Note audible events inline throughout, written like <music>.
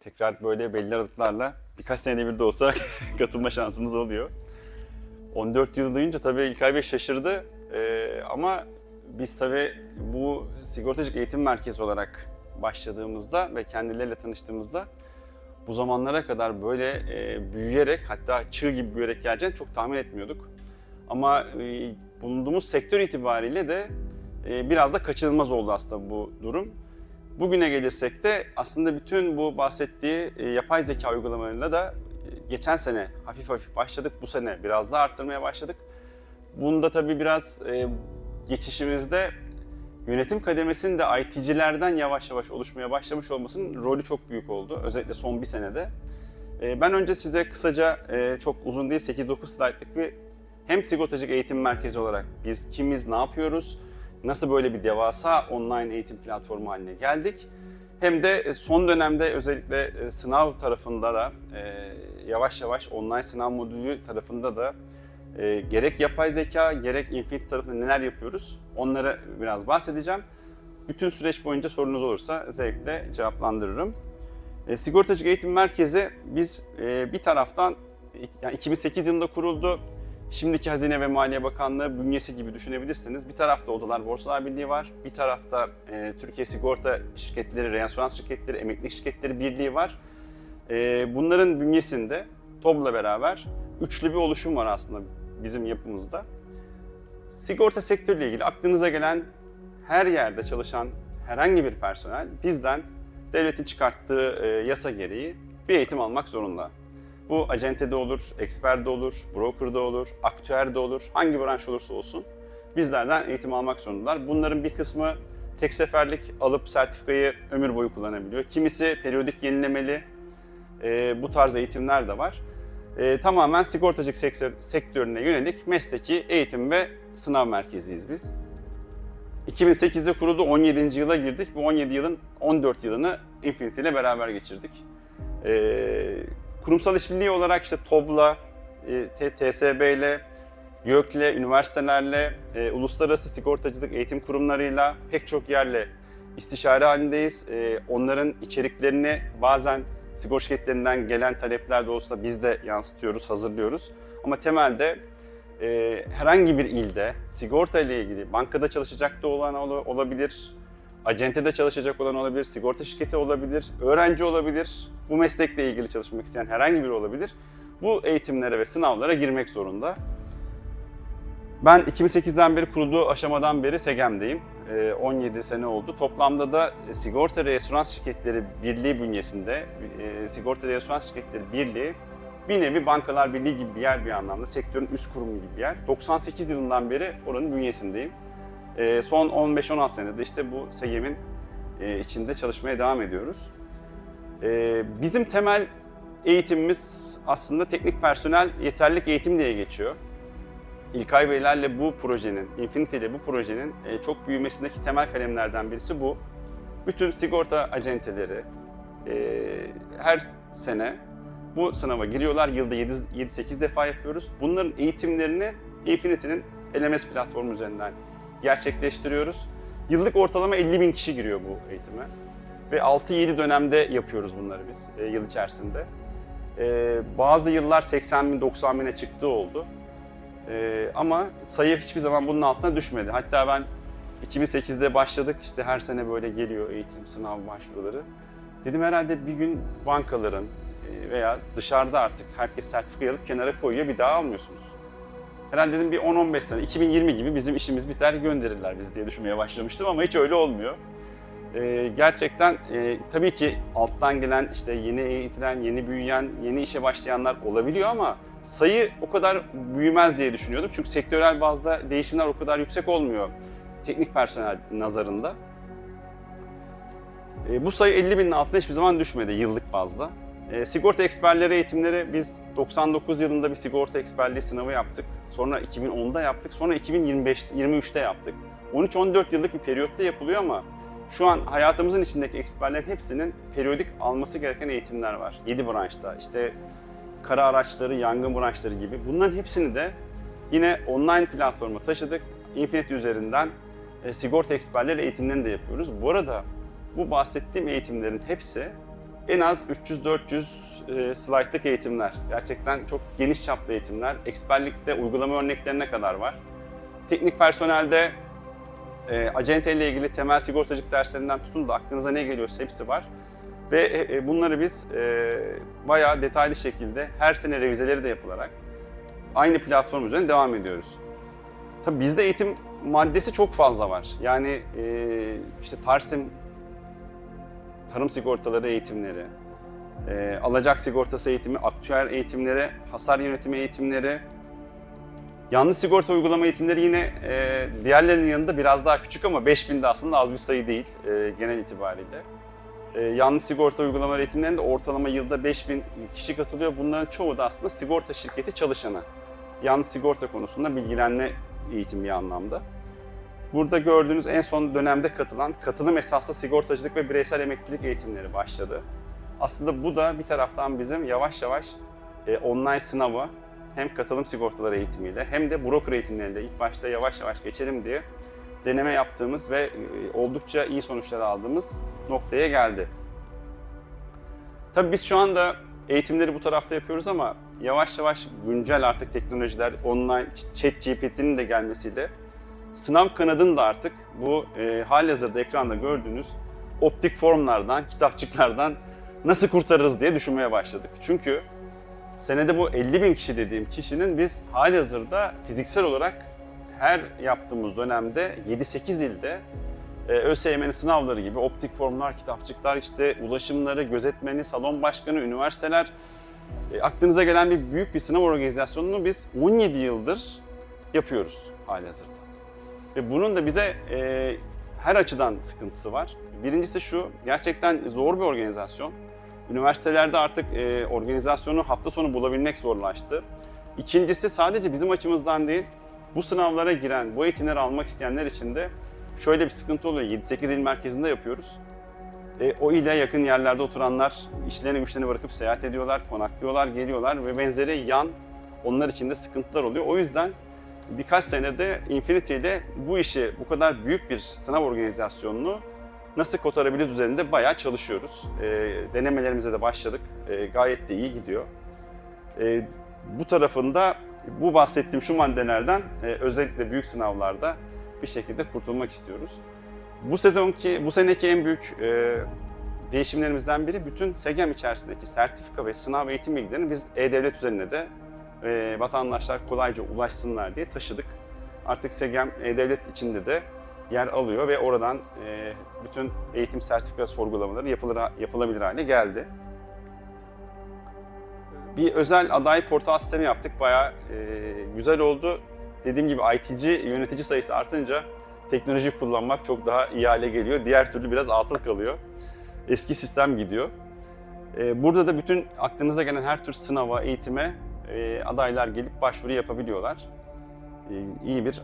tekrar böyle belli aralıklarla birkaç senede bir de olsa <laughs> katılma şansımız oluyor. 14 yıl duyunca tabii İlkay Bey şaşırdı Ee, ama biz tabii bu sigortacılık eğitim merkezi olarak başladığımızda ve kendileriyle tanıştığımızda bu zamanlara kadar böyle e, büyüyerek hatta çığ gibi büyüyerek geleceğini çok tahmin etmiyorduk. Ama e, bulunduğumuz sektör itibariyle de e, biraz da kaçınılmaz oldu aslında bu durum. Bugüne gelirsek de aslında bütün bu bahsettiği e, yapay zeka uygulamalarıyla da e, geçen sene hafif hafif başladık. Bu sene biraz daha arttırmaya başladık. Bunda tabii biraz e, geçişimizde yönetim kademesinin de IT'cilerden yavaş yavaş oluşmaya başlamış olmasının rolü çok büyük oldu. Özellikle son bir senede. Ben önce size kısaca çok uzun değil 8-9 slaytlık bir hem sigortacılık eğitim merkezi olarak biz kimiz, ne yapıyoruz, nasıl böyle bir devasa online eğitim platformu haline geldik. Hem de e, son dönemde özellikle e, sınav tarafında da e, yavaş yavaş online sınav modülü tarafında da gerek yapay zeka gerek Infinity tarafında neler yapıyoruz onları biraz bahsedeceğim. Bütün süreç boyunca sorunuz olursa zevkle cevaplandırırım. Sigortacılık Eğitim Merkezi biz bir taraftan yani 2008 yılında kuruldu. Şimdiki Hazine ve Maliye Bakanlığı bünyesi gibi düşünebilirsiniz. Bir tarafta Odalar Borsalar Birliği var. Bir tarafta e, Türkiye Sigorta Şirketleri, Reasürans Şirketleri, Emeklilik Şirketleri Birliği var. E, bunların bünyesinde TOB'la beraber üçlü bir oluşum var aslında bizim yapımızda. Sigorta sektörüyle ilgili aklınıza gelen her yerde çalışan herhangi bir personel bizden devletin çıkarttığı e, yasa gereği bir eğitim almak zorunda. Bu acentede olur, eksperde olur, brokerda olur, aktüerde olur, hangi branş olursa olsun bizlerden eğitim almak zorundalar. Bunların bir kısmı tek seferlik alıp sertifikayı ömür boyu kullanabiliyor. Kimisi periyodik yenilemeli, e, bu tarz eğitimler de var. E, tamamen sigortacılık sektör, sektörüne yönelik mesleki eğitim ve sınav merkeziyiz biz. 2008'de kuruldu, 17. yıla girdik. Bu 17 yılın 14 yılını Infinity ile beraber geçirdik. Ee, kurumsal işbirliği olarak işte TOB'la, e, T- TSB ile, YÖK'le, üniversitelerle, e, uluslararası sigortacılık eğitim kurumlarıyla pek çok yerle istişare halindeyiz. E, onların içeriklerini bazen sigorta şirketlerinden gelen talepler doğrultusunda biz de yansıtıyoruz, hazırlıyoruz. Ama temelde e, herhangi bir ilde sigorta ile ilgili bankada çalışacak da olan ol- olabilir, acentede çalışacak olan olabilir, sigorta şirketi olabilir, öğrenci olabilir, bu meslekle ilgili çalışmak isteyen herhangi biri olabilir. Bu eğitimlere ve sınavlara girmek zorunda. Ben 2008'den beri kurulduğu aşamadan beri SEGEM'deyim. Ee, 17 sene oldu. Toplamda da e, Sigorta Reasürans Şirketleri Birliği bünyesinde, e, Sigorta Reasürans Şirketleri Birliği bir nevi Bankalar Birliği gibi bir yer bir anlamda, sektörün üst kurumu gibi bir yer. 98 yılından beri oranın bünyesindeyim. Ee, son 15-16 senede işte bu SEGEM'in e, içinde çalışmaya devam ediyoruz. Ee, bizim temel eğitimimiz aslında teknik personel yeterlilik eğitim diye geçiyor. İlkay Beylerle bu projenin, Infinity ile bu projenin e, çok büyümesindeki temel kalemlerden birisi bu. Bütün sigorta acenteleri e, her sene bu sınava giriyorlar. Yılda 7-8 defa yapıyoruz. Bunların eğitimlerini Infinity'nin LMS platformu üzerinden gerçekleştiriyoruz. Yıllık ortalama 50 bin kişi giriyor bu eğitime. Ve 6-7 dönemde yapıyoruz bunları biz e, yıl içerisinde. E, bazı yıllar 80 bin, 90 bine çıktığı oldu. Ee, ama sayı hiçbir zaman bunun altına düşmedi. Hatta ben 2008'de başladık işte her sene böyle geliyor eğitim sınav başvuruları. Dedim herhalde bir gün bankaların e, veya dışarıda artık herkes sertifikayı alıp kenara koyuyor bir daha almıyorsunuz. Herhalde dedim bir 10-15 sene 2020 gibi bizim işimiz biter gönderirler bizi diye düşünmeye başlamıştım ama hiç öyle olmuyor. Ee, gerçekten e, tabii ki alttan gelen işte yeni eğitilen, yeni büyüyen, yeni işe başlayanlar olabiliyor ama sayı o kadar büyümez diye düşünüyordum. Çünkü sektörel bazda değişimler o kadar yüksek olmuyor teknik personel nazarında. E, bu sayı 50 binin altına hiçbir zaman düşmedi yıllık bazda. E, sigorta eksperleri eğitimleri biz 99 yılında bir sigorta eksperliği sınavı yaptık. Sonra 2010'da yaptık. Sonra 2025 23'te yaptık. 13-14 yıllık bir periyotta yapılıyor ama şu an hayatımızın içindeki eksperlerin hepsinin periyodik alması gereken eğitimler var. 7 branşta. İşte kara araçları, yangın branşları gibi. Bunların hepsini de yine online platforma taşıdık. Infinity üzerinden e, sigorta eksperleri eğitimlerini de yapıyoruz. Bu arada bu bahsettiğim eğitimlerin hepsi en az 300-400 e, slaytlık eğitimler. Gerçekten çok geniş çaplı eğitimler. Eksperlikte uygulama örneklerine kadar var. Teknik personelde e, acente ile ilgili temel sigortacılık derslerinden tutun da aklınıza ne geliyorsa hepsi var. Ve e, e, bunları biz e, bayağı detaylı şekilde her sene revizeleri de yapılarak aynı platform üzerine devam ediyoruz. Tabii bizde eğitim maddesi çok fazla var. Yani e, işte Tarsim tarım sigortaları eğitimleri, e, alacak sigortası eğitimi, aktüel eğitimleri, hasar yönetimi eğitimleri, yanlış sigorta uygulama eğitimleri yine e, diğerlerinin yanında biraz daha küçük ama 5000 de aslında az bir sayı değil e, genel itibariyle. E, yanlış sigorta uygulama eğitimlerinde ortalama yılda 5000 kişi katılıyor. Bunların çoğu da aslında sigorta şirketi çalışanı. Yanlış sigorta konusunda bilgilenme eğitimi anlamda. Burada gördüğünüz en son dönemde katılan katılım esaslı sigortacılık ve bireysel emeklilik eğitimleri başladı. Aslında bu da bir taraftan bizim yavaş yavaş e, online sınavı hem katılım sigortaları eğitimiyle hem de broker eğitimleriyle ilk başta yavaş yavaş geçelim diye deneme yaptığımız ve e, oldukça iyi sonuçlar aldığımız noktaya geldi. Tabii biz şu anda eğitimleri bu tarafta yapıyoruz ama yavaş yavaş güncel artık teknolojiler, online chat GPT'nin de gelmesiyle sınav kanadını da artık bu e, halihazırda ekranda gördüğünüz optik formlardan, kitapçıklardan nasıl kurtarırız diye düşünmeye başladık. Çünkü senede bu 50 bin kişi dediğim kişinin biz halihazırda fiziksel olarak her yaptığımız dönemde 7-8 ilde e, ÖSYM'nin sınavları gibi optik formlar, kitapçıklar, işte ulaşımları, gözetmeni, salon başkanı, üniversiteler, e, aklınıza gelen bir büyük bir sınav organizasyonunu biz 17 yıldır yapıyoruz halihazırda. Ve bunun da bize e, her açıdan sıkıntısı var. Birincisi şu, gerçekten zor bir organizasyon. Üniversitelerde artık e, organizasyonu hafta sonu bulabilmek zorlaştı. İkincisi sadece bizim açımızdan değil, bu sınavlara giren, bu eğitimleri almak isteyenler için de şöyle bir sıkıntı oluyor. 7-8 il merkezinde yapıyoruz. E, o ile yakın yerlerde oturanlar işlerini güçlerini bırakıp seyahat ediyorlar, konaklıyorlar, geliyorlar ve benzeri yan onlar için de sıkıntılar oluyor. O yüzden birkaç senede Infinity ile bu işi bu kadar büyük bir sınav organizasyonunu nasıl kotarabiliriz üzerinde bayağı çalışıyoruz. E, denemelerimize de başladık. E, gayet de iyi gidiyor. E, bu tarafında bu bahsettiğim şu maddelerden e, özellikle büyük sınavlarda bir şekilde kurtulmak istiyoruz. Bu sezonki, bu seneki en büyük e, değişimlerimizden biri bütün SEGEM içerisindeki sertifika ve sınav eğitim bilgilerini biz E-Devlet üzerine de e, vatandaşlar kolayca ulaşsınlar diye taşıdık. Artık SEGEM E-Devlet içinde de yer alıyor ve oradan e, bütün eğitim sertifika sorgulamaları yapılır, yapılabilir hale geldi. Bir özel aday portal sistemi yaptık. Bayağı e, güzel oldu. Dediğim gibi ITC yönetici sayısı artınca teknoloji kullanmak çok daha iyi hale geliyor. Diğer türlü biraz atıl kalıyor. Eski sistem gidiyor. E, burada da bütün aklınıza gelen her tür sınava, eğitime e, adaylar gelip başvuru yapabiliyorlar. E, iyi bir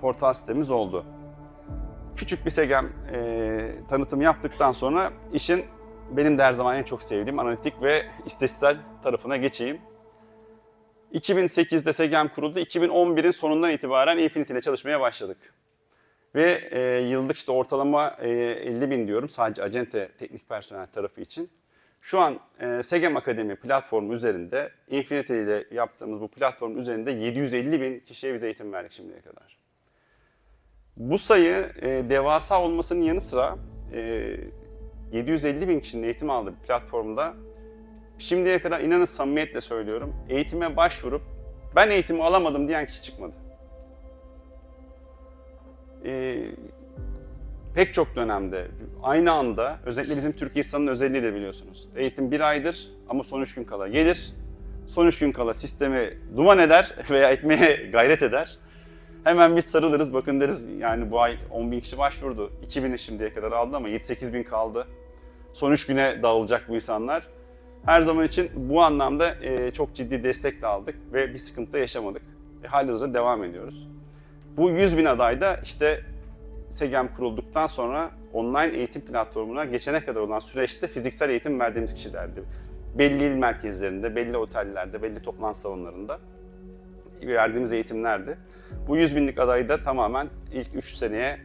portal sistemimiz oldu. Küçük bir SEGEM e, tanıtım yaptıktan sonra işin benim de her zaman en çok sevdiğim analitik ve istatistiksel tarafına geçeyim. 2008'de SEGEM kuruldu. 2011'in sonundan itibaren Infinity ile çalışmaya başladık. Ve e, yıllık işte ortalama e, 50 bin diyorum sadece acente teknik personel tarafı için. Şu an e, SEGEM Akademi platformu üzerinde Infinity ile yaptığımız bu platform üzerinde 750 bin kişiye biz eğitim verdik şimdiye kadar. Bu sayı e, devasa olmasının yanı sıra e, 750 bin kişinin eğitim aldığı bir platformda şimdiye kadar inanın samimiyetle söylüyorum eğitime başvurup ben eğitimi alamadım diyen kişi çıkmadı. Ee, pek çok dönemde aynı anda özellikle bizim Türk insanının özelliği de biliyorsunuz. Eğitim bir aydır ama son üç gün kala gelir. Son üç gün kala sistemi duman eder <laughs> veya etmeye gayret eder. Hemen biz sarılırız bakın deriz yani bu ay 10 bin kişi başvurdu. 2000'i şimdiye kadar aldı ama 7-8 bin kaldı. Son 3 güne dağılacak bu insanlar. Her zaman için bu anlamda e, çok ciddi destek de aldık ve bir sıkıntı yaşamadık. E, halihazırda devam ediyoruz. Bu 100 bin aday da işte SEGEM kurulduktan sonra online eğitim platformuna geçene kadar olan süreçte fiziksel eğitim verdiğimiz kişilerdi. Belli il merkezlerinde, belli otellerde, belli toplantı salonlarında verdiğimiz eğitimlerdi. Bu 100 binlik adayı da tamamen ilk 3 seneye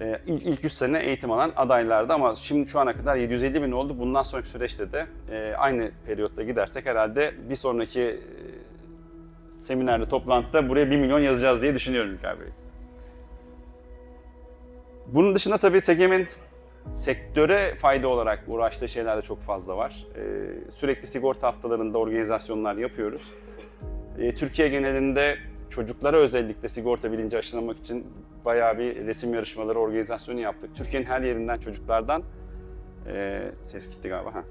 e, ilk, ilk 3 sene eğitim alan adaylardı ama şimdi şu ana kadar 750 bin oldu. Bundan sonraki süreçte de e, aynı periyotta gidersek herhalde bir sonraki e, seminerde, toplantıda buraya 1 milyon yazacağız diye düşünüyorum İlker Bey. Bunun dışında tabii SEGEM'in sektöre fayda olarak uğraştığı şeyler de çok fazla var. Ee, sürekli sigorta haftalarında organizasyonlar yapıyoruz. Ee, Türkiye genelinde çocuklara özellikle sigorta bilinci aşılamak için bayağı bir resim yarışmaları organizasyonu yaptık. Türkiye'nin her yerinden çocuklardan, e, ses gitti galiba, ha.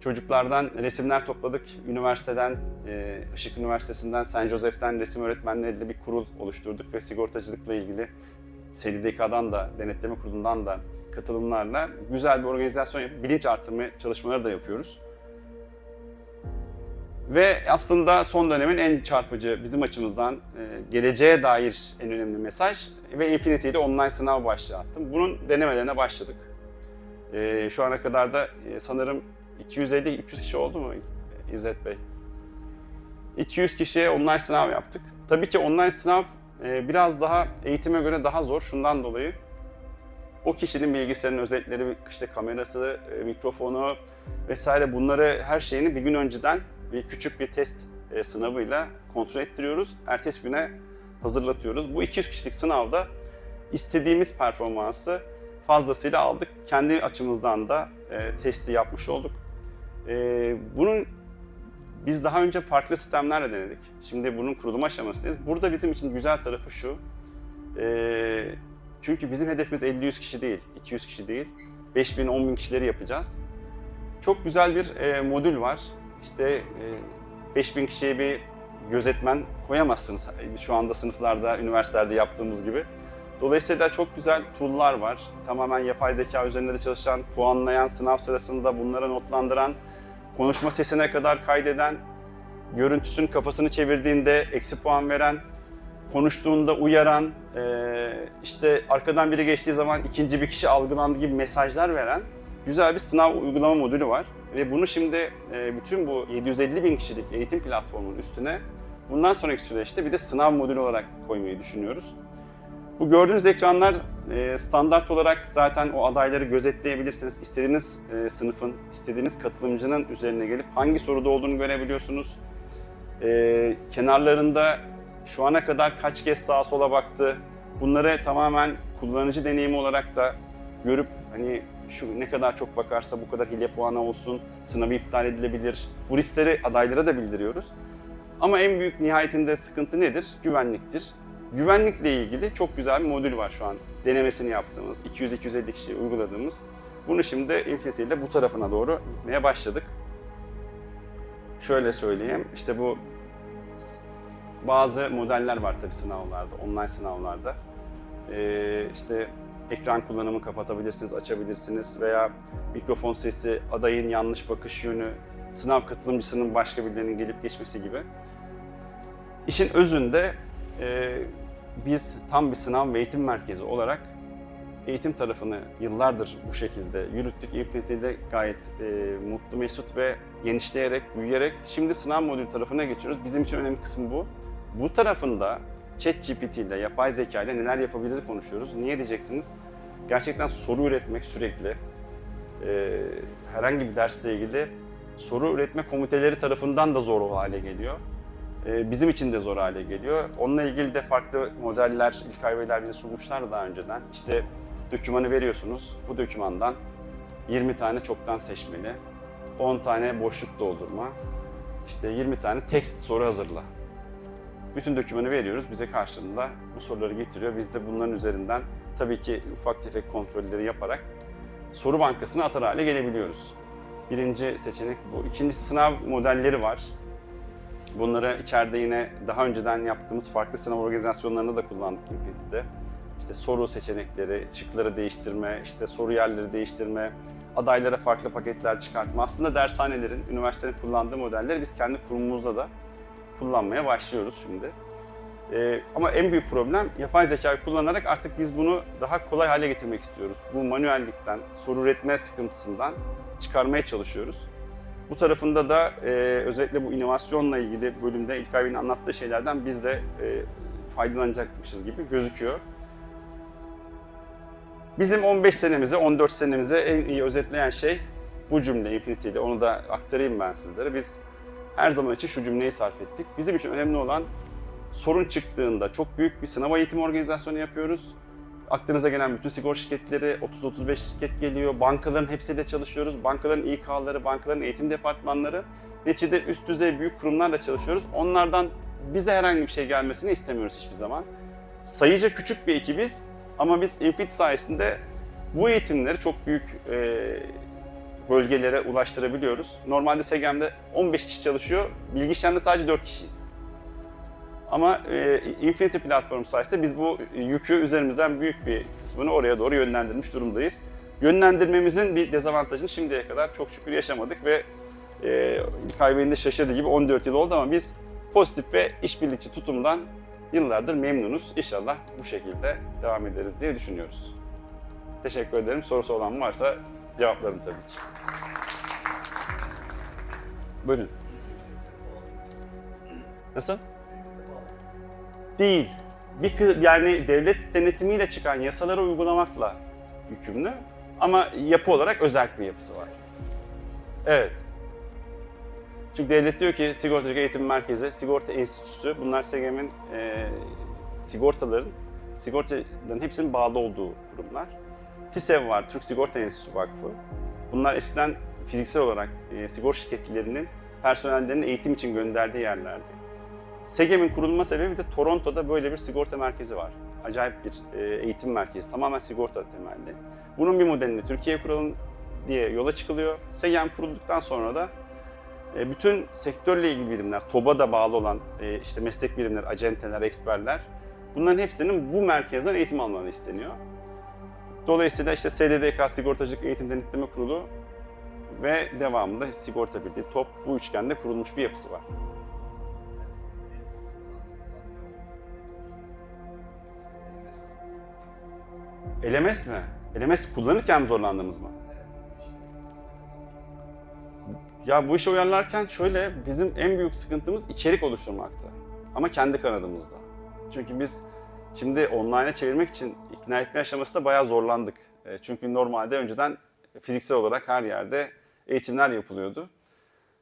Çocuklardan resimler topladık. Üniversiteden, e, Işık Üniversitesi'nden, San Joseph'ten resim öğretmenleriyle bir kurul oluşturduk ve sigortacılıkla ilgili SDDK'dan da, denetleme kurulundan da katılımlarla güzel bir organizasyon yapıp bilinç artırma çalışmaları da yapıyoruz. Ve aslında son dönemin en çarpıcı bizim açımızdan e, geleceğe dair en önemli mesaj ve Infinity ile online sınav başlığı attım. Bunun denemelerine başladık. E, şu ana kadar da e, sanırım 250-300 kişi oldu mu İzzet Bey? 200 kişiye online sınav yaptık. Tabii ki online sınav biraz daha eğitime göre daha zor şundan dolayı. O kişinin bilgisayarın özellikleri, işte kamerası, e, mikrofonu vesaire bunları her şeyini bir gün önceden bir küçük bir test e, sınavıyla kontrol ettiriyoruz. Ertesi güne hazırlatıyoruz. Bu 200 kişilik sınavda istediğimiz performansı fazlasıyla aldık. Kendi açımızdan da e, testi yapmış olduk. Bunun biz daha önce farklı sistemlerle denedik. Şimdi bunun kurulum aşamasındayız. Burada bizim için güzel tarafı şu. E, çünkü bizim hedefimiz 50-100 kişi değil, 200 kişi değil. 5000 10 bin kişileri yapacağız. Çok güzel bir e, modül var. İşte e, 5000 kişiye bir gözetmen koyamazsınız. Şu anda sınıflarda, üniversitelerde yaptığımız gibi. Dolayısıyla çok güzel tool'lar var. Tamamen yapay zeka üzerinde de çalışan, puanlayan, sınav sırasında bunlara notlandıran, konuşma sesine kadar kaydeden, görüntüsünün kafasını çevirdiğinde eksi puan veren, konuştuğunda uyaran, e, işte arkadan biri geçtiği zaman ikinci bir kişi algılandı gibi mesajlar veren güzel bir sınav uygulama modülü var. Ve bunu şimdi e, bütün bu 750 bin kişilik eğitim platformunun üstüne bundan sonraki süreçte bir de sınav modülü olarak koymayı düşünüyoruz. Bu gördüğünüz ekranlar e, standart olarak zaten o adayları gözetleyebilirsiniz. İstediğiniz e, sınıfın, istediğiniz katılımcının üzerine gelip hangi soruda olduğunu görebiliyorsunuz. E, kenarlarında şu ana kadar kaç kez sağa sola baktı. Bunları tamamen kullanıcı deneyimi olarak da görüp hani şu ne kadar çok bakarsa bu kadar hile puanı olsun, sınavı iptal edilebilir. Bu riskleri adaylara da bildiriyoruz. Ama en büyük nihayetinde sıkıntı nedir? Güvenliktir. Güvenlikle ilgili çok güzel bir modül var şu an. Denemesini yaptığımız, 200-250 kişi uyguladığımız. Bunu şimdi Infinity ile bu tarafına doğru gitmeye başladık. Şöyle söyleyeyim, işte bu bazı modeller var tabii sınavlarda, online sınavlarda. Ee, işte ekran kullanımı kapatabilirsiniz, açabilirsiniz veya mikrofon sesi, adayın yanlış bakış yönü, sınav katılımcısının başka birilerinin gelip geçmesi gibi. İşin özünde e, biz tam bir sınav ve eğitim merkezi olarak eğitim tarafını yıllardır bu şekilde yürüttük. Infinity'de gayet e, mutlu, mesut ve genişleyerek, büyüyerek şimdi sınav modülü tarafına geçiyoruz. Bizim için önemli kısmı bu. Bu tarafında ChatGPT ile, yapay zeka ile neler yapabiliriz konuşuyoruz. Niye diyeceksiniz? Gerçekten soru üretmek sürekli, e, herhangi bir dersle ilgili soru üretme komiteleri tarafından da zor hale geliyor. E, bizim için de zor hale geliyor. Onunla ilgili de farklı modeller, İlkay Beyler bize sunmuşlar daha önceden. İşte dokümanı veriyorsunuz, bu dokümandan 20 tane çoktan seçmeli, 10 tane boşluk doldurma, işte 20 tane tekst soru hazırla. Bütün dokümanı veriyoruz, bize karşılığında bu soruları getiriyor. Biz de bunların üzerinden tabii ki ufak tefek kontrolleri yaparak soru bankasına atar hale gelebiliyoruz. Birinci seçenek bu. İkincisi sınav modelleri var. Bunları içeride yine daha önceden yaptığımız farklı sınav organizasyonlarında da kullandık Infinity'de. İşte soru seçenekleri, şıkları değiştirme, işte soru yerleri değiştirme, adaylara farklı paketler çıkartma. Aslında dershanelerin, üniversitelerin kullandığı modelleri biz kendi kurumumuzda da kullanmaya başlıyoruz şimdi. Ee, ama en büyük problem yapay zekayı kullanarak artık biz bunu daha kolay hale getirmek istiyoruz. Bu manuellikten, soru üretme sıkıntısından çıkarmaya çalışıyoruz. Bu tarafında da e, özellikle bu inovasyonla ilgili bölümde İlkay Bey'in anlattığı şeylerden biz de e, faydalanacakmışız gibi gözüküyor. Bizim 15 senemizi, 14 senemizi en iyi özetleyen şey bu cümle Infinity ile. Onu da aktarayım ben sizlere. Biz her zaman için şu cümleyi sarf ettik. Bizim için önemli olan sorun çıktığında çok büyük bir sınav eğitim organizasyonu yapıyoruz. Aklınıza gelen bütün sigorta şirketleri, 30-35 şirket geliyor. Bankaların hepsiyle çalışıyoruz. Bankaların İK'ları, bankaların eğitim departmanları. Neticede üst düzey büyük kurumlarla çalışıyoruz. Onlardan bize herhangi bir şey gelmesini istemiyoruz hiçbir zaman. Sayıca küçük bir ekibiz ama biz Infit sayesinde bu eğitimleri çok büyük e, bölgelere ulaştırabiliyoruz. Normalde SEGEM'de 15 kişi çalışıyor, Bilgişen'de sadece 4 kişiyiz. Ama e, Infinity platform sayesinde biz bu yükü üzerimizden büyük bir kısmını oraya doğru yönlendirmiş durumdayız. Yönlendirmemizin bir dezavantajını şimdiye kadar çok şükür yaşamadık ve e, İlkay de şaşırdığı gibi 14 yıl oldu ama biz pozitif ve işbirlikçi tutumdan yıllardır memnunuz. İnşallah bu şekilde devam ederiz diye düşünüyoruz. Teşekkür ederim. Sorusu olan varsa cevaplarım tabii ki. Buyurun. Nasıl? Değil. Bir yani devlet denetimiyle çıkan yasaları uygulamakla yükümlü ama yapı olarak özel bir yapısı var. Evet. Çünkü devlet diyor ki Sigortacılık Eğitim Merkezi, Sigorta Enstitüsü, bunlar SEGEM'in e, sigortaların, sigortaların hepsinin bağlı olduğu kurumlar. TİSEV var, Türk Sigorta Enstitüsü Vakfı. Bunlar eskiden fiziksel olarak e, sigorta şirketlerinin personellerinin eğitim için gönderdiği yerlerdi. SEGEM'in kurulma sebebi de Toronto'da böyle bir sigorta merkezi var. Acayip bir e, eğitim merkezi, tamamen sigorta temelli. Bunun bir modelini Türkiye'ye kuralım diye yola çıkılıyor. SEGEM kurulduktan sonra da e, bütün sektörle ilgili birimler, TOB'a da bağlı olan e, işte meslek birimleri, acenteler, eksperler bunların hepsinin bu merkezden eğitim almaları isteniyor. Dolayısıyla işte SDDK Sigortacılık Eğitim Denetleme Kurulu ve devamında Sigorta Birliği, TOP bu üçgende kurulmuş bir yapısı var. LMS mi? LMS kullanırken mi zorlandınız mı? Ya bu işe uyarlarken şöyle bizim en büyük sıkıntımız içerik oluşturmaktı. Ama kendi kanadımızda. Çünkü biz şimdi online'a çevirmek için ikna etme aşamasında bayağı zorlandık. E, Çünkü normalde önceden fiziksel olarak her yerde eğitimler yapılıyordu.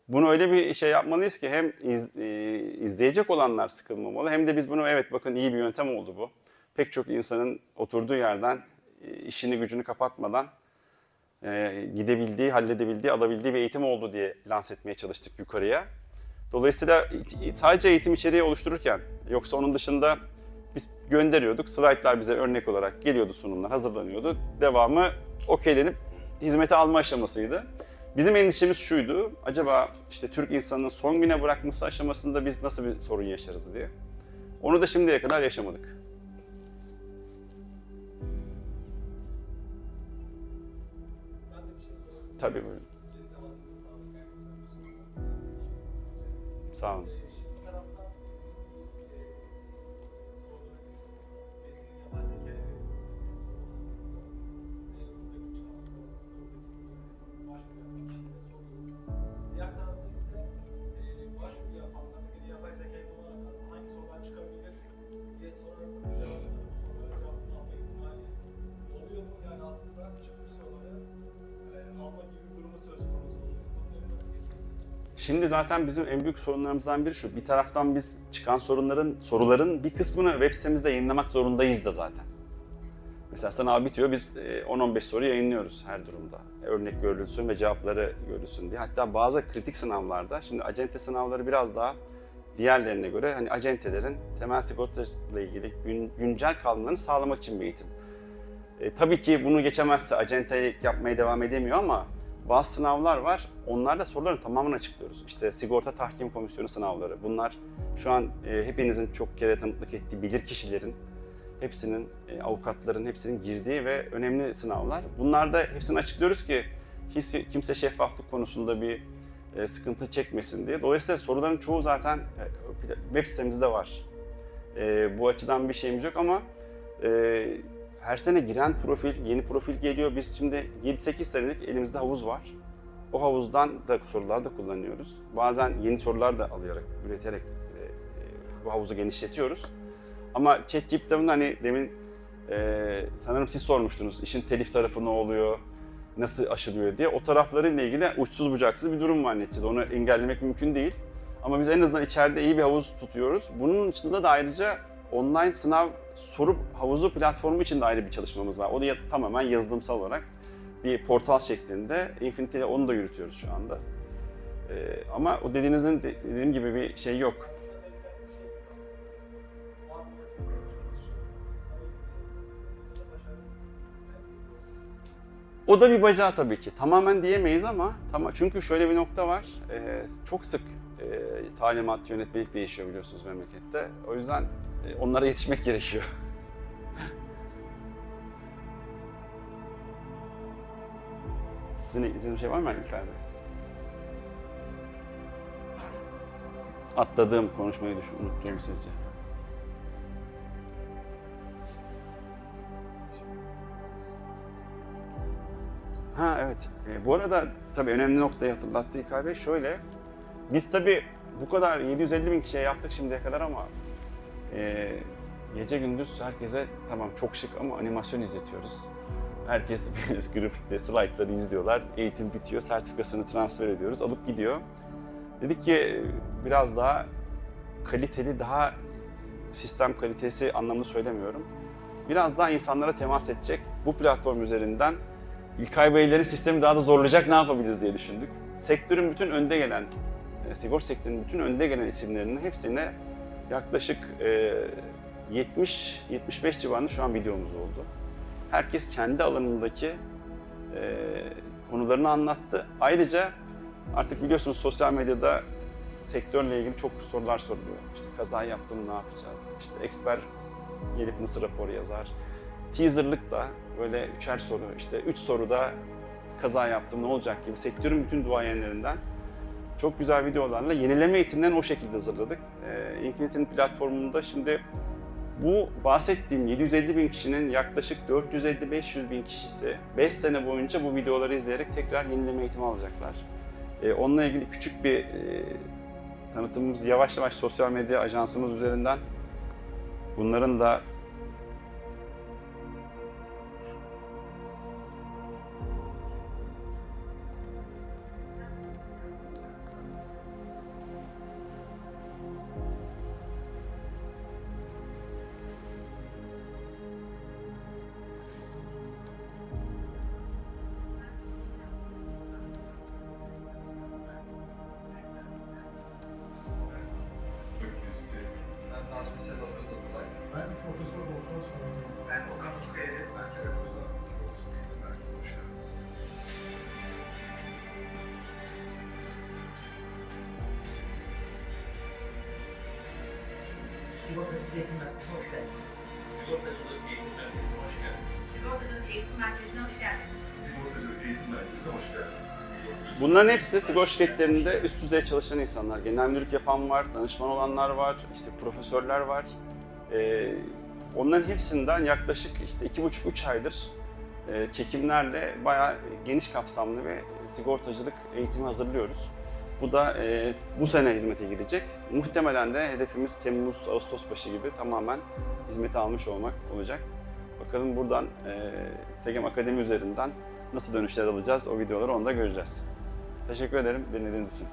Bunu öyle bir şey yapmalıyız ki hem iz- e, izleyecek olanlar sıkılmamalı hem de biz bunu evet bakın iyi bir yöntem oldu bu. Pek çok insanın oturduğu yerden işini gücünü kapatmadan e, gidebildiği, halledebildiği, alabildiği bir eğitim oldu diye lanse etmeye çalıştık yukarıya. Dolayısıyla sadece eğitim içeriği oluştururken yoksa onun dışında biz gönderiyorduk. Slaytlar bize örnek olarak geliyordu sunumlar, hazırlanıyordu. Devamı okeylenip hizmete alma aşamasıydı. Bizim endişemiz şuydu. Acaba işte Türk insanının son güne bırakması aşamasında biz nasıl bir sorun yaşarız diye. Onu da şimdiye kadar yaşamadık. Tabii. Sağ olun. Şimdi zaten bizim en büyük sorunlarımızdan biri şu. Bir taraftan biz çıkan sorunların, soruların bir kısmını web sitemizde yayınlamak zorundayız da zaten. Mesela sınav bitiyor, biz e, 10-15 soru yayınlıyoruz her durumda. Örnek görülsün ve cevapları görülsün diye. Hatta bazı kritik sınavlarda, şimdi acente sınavları biraz daha diğerlerine göre hani acentelerin temel sigortayla ilgili gün, güncel kalmalarını sağlamak için bir eğitim. E, tabii ki bunu geçemezse acentelik yapmaya devam edemiyor ama bazı sınavlar var. Onlarda soruların tamamını açıklıyoruz. İşte sigorta tahkim komisyonu sınavları. Bunlar şu an e, hepinizin çok kere tanıklık ettiği bilir kişilerin hepsinin, e, avukatların hepsinin girdiği ve önemli sınavlar. Bunlarda hepsini açıklıyoruz ki hiç kimse şeffaflık konusunda bir e, sıkıntı çekmesin diye. Dolayısıyla soruların çoğu zaten e, web sitemizde var. E, bu açıdan bir şeyimiz yok ama e, her sene giren profil, yeni profil geliyor. Biz şimdi 7-8 senelik elimizde havuz var. O havuzdan da sorular da kullanıyoruz. Bazen yeni sorular da alarak, üreterek e, e, bu havuzu genişletiyoruz. Ama ChatGPT'nin hani demin Ee, sanırım siz sormuştunuz işin telif tarafı ne oluyor, nasıl aşılıyor diye. O taraflarıyla ilgili uçsuz bucaksız bir durum var neticede. Onu engellemek mümkün değil. Ama biz en azından içeride iyi bir havuz tutuyoruz. Bunun içinde de ayrıca online sınav soru havuzu platformu için de ayrı bir çalışmamız var. O da tamamen yazılımsal olarak bir portal şeklinde. Infinity ile onu da yürütüyoruz şu anda. Ee, ama o dediğinizin de- dediğim gibi bir şey yok. O da bir bacağı tabii ki. Tamamen diyemeyiz ama tamam. Çünkü şöyle bir nokta var. Ee, çok sık e, talimat, yönetmelik değişiyor biliyorsunuz memlekette. O yüzden e, onlara yetişmek gerekiyor. Sizin ekleyeceğiniz şey var mı İlkay Bey? Atladığım konuşmayı düşün, unuttuğum sizce. Ha evet. E, bu arada tabii önemli noktayı hatırlattı İlkay Bey. Şöyle, biz tabii bu kadar 750 bin kişiye yaptık şimdiye kadar ama e, gece gündüz herkese tamam çok şık ama animasyon izletiyoruz. Herkes <laughs> grafikte slaytları izliyorlar. Eğitim bitiyor, sertifikasını transfer ediyoruz. Alıp gidiyor. Dedik ki biraz daha kaliteli, daha sistem kalitesi anlamında söylemiyorum. Biraz daha insanlara temas edecek bu platform üzerinden İlkay Beylerin sistemi daha da zorlayacak ne yapabiliriz diye düşündük. Sektörün bütün önde gelen, e, sigorta sektörünün bütün önde gelen isimlerinin hepsine yaklaşık e, 70-75 civarında şu an videomuz oldu. Herkes kendi alanındaki e, konularını anlattı. Ayrıca artık biliyorsunuz sosyal medyada sektörle ilgili çok sorular soruluyor. İşte kaza yaptım ne yapacağız? İşte eksper gelip nasıl rapor yazar? Teaserlık da böyle üçer soru, işte üç soruda kaza yaptım ne olacak gibi sektörün bütün duayenlerinden çok güzel videolarla yenileme eğitimlerini o şekilde hazırladık. Ee, Infinity'nin platformunda şimdi bu bahsettiğim 750 bin kişinin yaklaşık 450-500 bin kişisi 5 sene boyunca bu videoları izleyerek tekrar yenileme eğitimi alacaklar. Ee, onunla ilgili küçük bir e, tanıtımımız yavaş yavaş sosyal medya ajansımız üzerinden bunların da Sigortacılık Eğitim Merkezi'ne hoş geldiniz. Sigortacılık Eğitim Merkezi'ne hoş geldiniz. Sigortacılık Eğitim Merkezi'ne hoş geldiniz. Sigortacılık Eğitim Merkezi'ne hoş geldiniz. Bunların hepsi sigorta şirketlerinde üst düzey çalışan insanlar. Genel müdürlük yapan var, danışman olanlar var, işte profesörler var. Ee, onların hepsinden yaklaşık işte iki buçuk üç aydır e, çekimlerle bayağı geniş kapsamlı ve sigortacılık eğitimi hazırlıyoruz. Bu da e, bu sene hizmete girecek. Muhtemelen de hedefimiz Temmuz, Ağustos başı gibi tamamen hizmete almış olmak olacak. Bakalım buradan e, Segem Akademi üzerinden nasıl dönüşler alacağız o videoları onu da göreceğiz. Teşekkür ederim dinlediğiniz için.